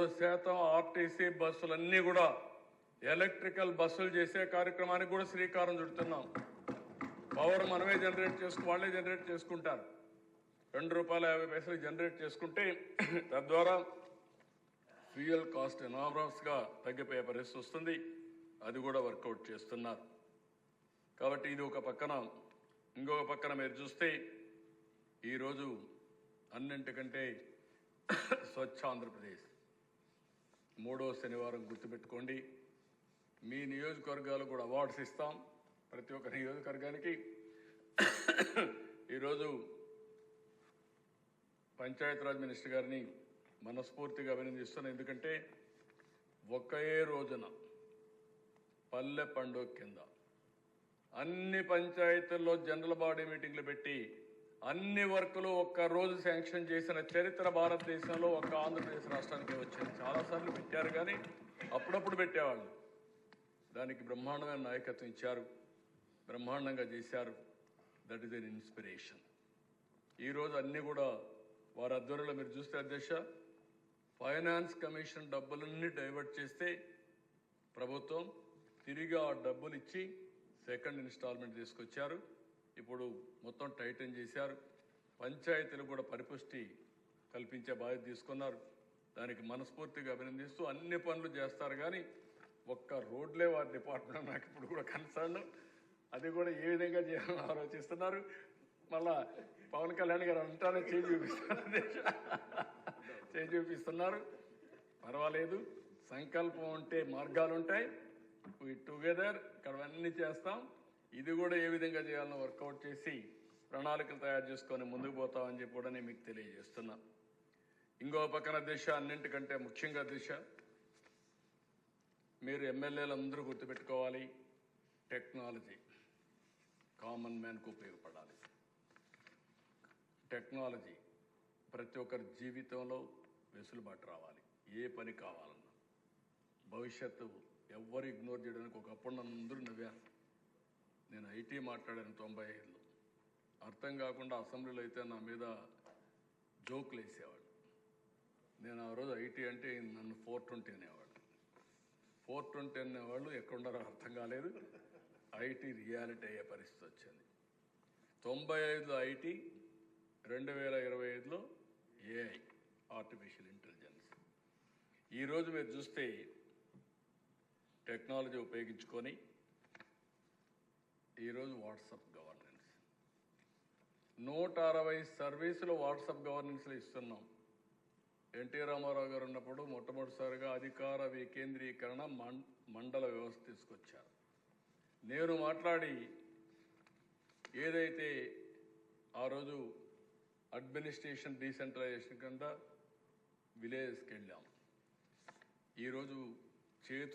నూరు శాతం ఆర్టీసీ బస్సులన్నీ కూడా ఎలక్ట్రికల్ బస్సులు చేసే కార్యక్రమానికి కూడా శ్రీకారం చుడుతున్నాం. పవర్ మనమే జనరేట్ చేసుకు వాళ్ళే జనరేట్ చేసుకుంటారు. రెండు రూపాయల యాభై పైసలు జనరేట్ చేసుకుంటే తద్వారా ఫ్యూయల్ కాస్ట్ ఎనామరస్గా తగ్గిపోయే పరిస్థితి వస్తుంది. అది కూడా వర్కౌట్ చేస్తున్నారు. కాబట్టి ఇది ఒక పక్కన ఇంకొక పక్కన మీరు చూస్తే ఈరోజు అన్నింటికంటే స్వచ్ఛ ఆంధ్రప్రదేశ్. మూడో శనివారం గుర్తుపెట్టుకోండి. మీ నియోజకవర్గాలు కూడా అవార్డ్స్ ఇస్తాం. ప్రతి ఒక్క నియోజకవర్గానికి. ఈరోజు పంచాయతీరాజ్ మినిస్టర్ గారిని మనస్ఫూర్తిగా అభినందిస్తున్నాను. ఎందుకంటే ఒకే రోజున పల్లె పండుగ కింద అన్ని పంచాయతీల్లో జనరల్ బాడీ మీటింగ్లు పెట్టి అన్ని వర్కులు ఒక్క రోజు శాంక్షన్ చేసిన చరిత్ర భారతదేశంలో ఒక్క ఆంధ్రప్రదేశ్ రాష్ట్రానికి వచ్చింది. చాలాసార్లు పెట్టారు కానీ అప్పుడప్పుడు పెట్టేవాళ్ళు. దానికి బ్రహ్మాండమైన నాయకత్వం ఇచ్చారు. బ్రహ్మాండంగా చేశారు. దట్ ఈస్ ఎన్ ఇన్స్పిరేషన్ ఈరోజు అన్నీ కూడా వారి ఆధ్వర్యంలో మీరు చూస్తే అధ్యక్ష ఫైనాన్స్ కమిషన్ డబ్బులన్నీ డైవర్ట్ చేస్తే ప్రభుత్వం తిరిగి ఆ డబ్బులు ఇచ్చి సెకండ్ ఇన్స్టాల్మెంట్ తీసుకొచ్చారు. ఇప్పుడు మొత్తం టైటన్ చేశారు. పంచాయతీలు కూడా పరిపుష్టి కల్పించే బాధ్యత తీసుకున్నారు. దానికి మనస్ఫూర్తిగా అభినందిస్తూ అన్ని పనులు చేస్తారు కానీ ఒక్క రోడ్లే వారి డిపార్ట్మెంట్ నాకు ఇప్పుడు కూడా కన్సర్న్ అది కూడా ఏ విధంగా చేయాలని ఆలోచిస్తున్నారు. మళ్ళా పవన్ కళ్యాణ్ గారు అంటానే చేయి చూపిస్తున్నారు. చేయి చూపిస్తున్నారు. పర్వాలేదు. సంకల్పం ఉంటే మార్గాలు ఉంటాయి వీ టుగెదర్ ఇక్కడ అన్ని చేస్తాం. ఇది కూడా ఏ విధంగా చేయాలని వర్కౌట్ చేసి ప్రణాళికలు తయారు చేసుకొని ముందుకు పోతామని చెప్పి కూడా నేను మీకు తెలియజేస్తున్నా. ఇంకో పక్కన దిశ అన్నింటికంటే ముఖ్యంగా దిశ. మీరు ఎమ్మెల్యేలు అందరూ గుర్తుపెట్టుకోవాలి టెక్నాలజీ కామన్ మ్యాన్కు ఉపయోగపడాలి. టెక్నాలజీ ప్రతి ఒక్కరి జీవితంలో వెసులుబాటు రావాలి. ఏ పని కావాలన్నా. భవిష్యత్తు ఎవ్వరు ఇగ్నోర్ చేయడానికి ఒకప్పుడు నన్ను అందరూ నవ్వారు. నేను ఐటీ మాట్లాడాను తొంభై ఐదులో అర్థం కాకుండా అసెంబ్లీలో అయితే నా మీద జోకులు వేసేవాడు. నేను ఆ రోజు ఐటీ అంటే నన్ను ఫోర్ ట్వంటీ అనేవాడు. ఫోర్ ట్వంటీ అనేవాళ్ళు ఎక్కడున్నారో అర్థం కాలేదు. ఐటీ రియాలిటీ అయ్యే పరిస్థితి వచ్చింది. తొంభై ఐదులో ఐటీ రెండు వేల ఇరవై ఐదులో ఏఐ ఆర్టిఫిషియల్ ఇంటెలిజెన్స్. ఈరోజు మీరు చూస్తే టెక్నాలజీ ఉపయోగించుకొని ఈరోజు వాట్సాప్ గవర్నెన్స్. నూట అరవై సర్వీసులు వాట్సాప్ గవర్నెన్స్లో ఇస్తున్నాం. ఎన్టీ రామారావు గారు ఉన్నప్పుడు మొట్టమొదటిసారిగా అధికార వికేంద్రీకరణ మం- మండల వ్యవస్థ తీసుకొచ్చారు. నేను మాట్లాడి ఏదైతే ఆ రోజు అడ్మినిస్ట్రేషన్ డీసెంట్రలైజేషన్ కింద విలేజ్కి వెళ్ళాం. ఈరోజు చేతు